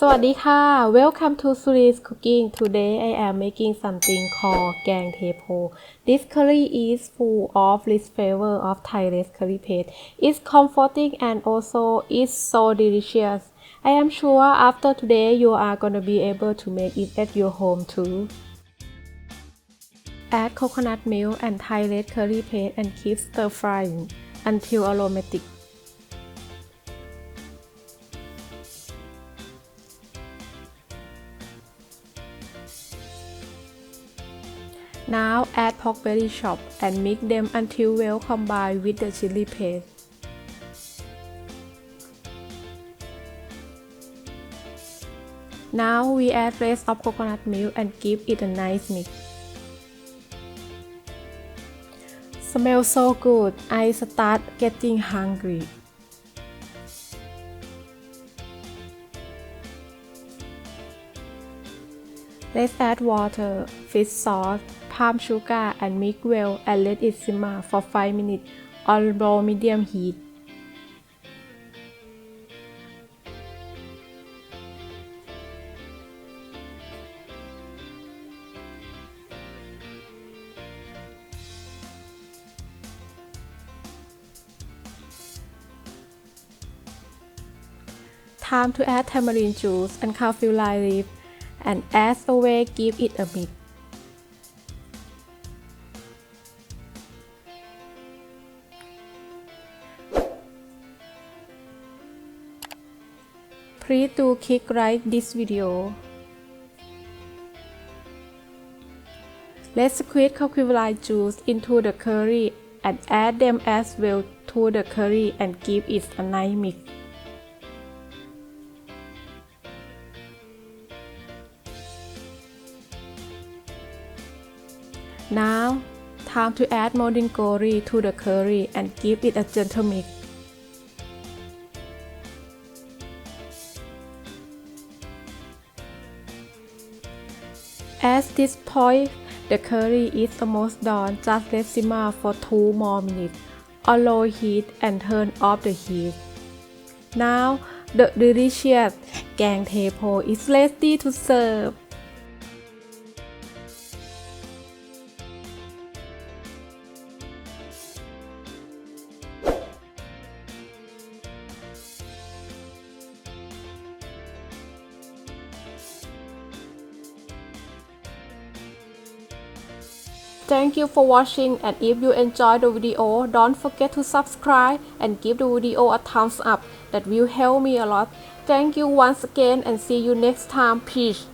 สวัสดีค่ะ Welcome to Suri's Cooking Today I am making something called แกงเทโพ This curry is full of rich flavor of Thai red curry paste It's comforting and also is so delicious I am sure after today you are gonna be able to make it at your home too Add coconut milk and Thai red curry paste and keep stir frying until aromatic Now add pork belly chop and mix them until well combined with the chili paste. Now we add rest of coconut milk and give it a nice mix. Smells so good, I start getting hungry. Let's add water, fish sauce, palm sugar and mix well and let it simmer for 5 minutes on low medium heat. Time to add tamarind juice and kaffir leaf and as always give it a mix. Please do click like this video. Let's squeeze coquillage juice into the curry and add them as well to the curry and give it a nice mix. Now, time to add moringori to the curry and give it a gentle mix. At this point, the curry is almost done. Just let simmer for 2 more minutes on low heat and turn off the heat. Now, the delicious แกงเทโพ is ready to serve. Thank you for watching and if you enjoyed the video, don't forget to subscribe and give the video a thumbs up. That will help me a lot. Thank you once again and see you next time. Peace.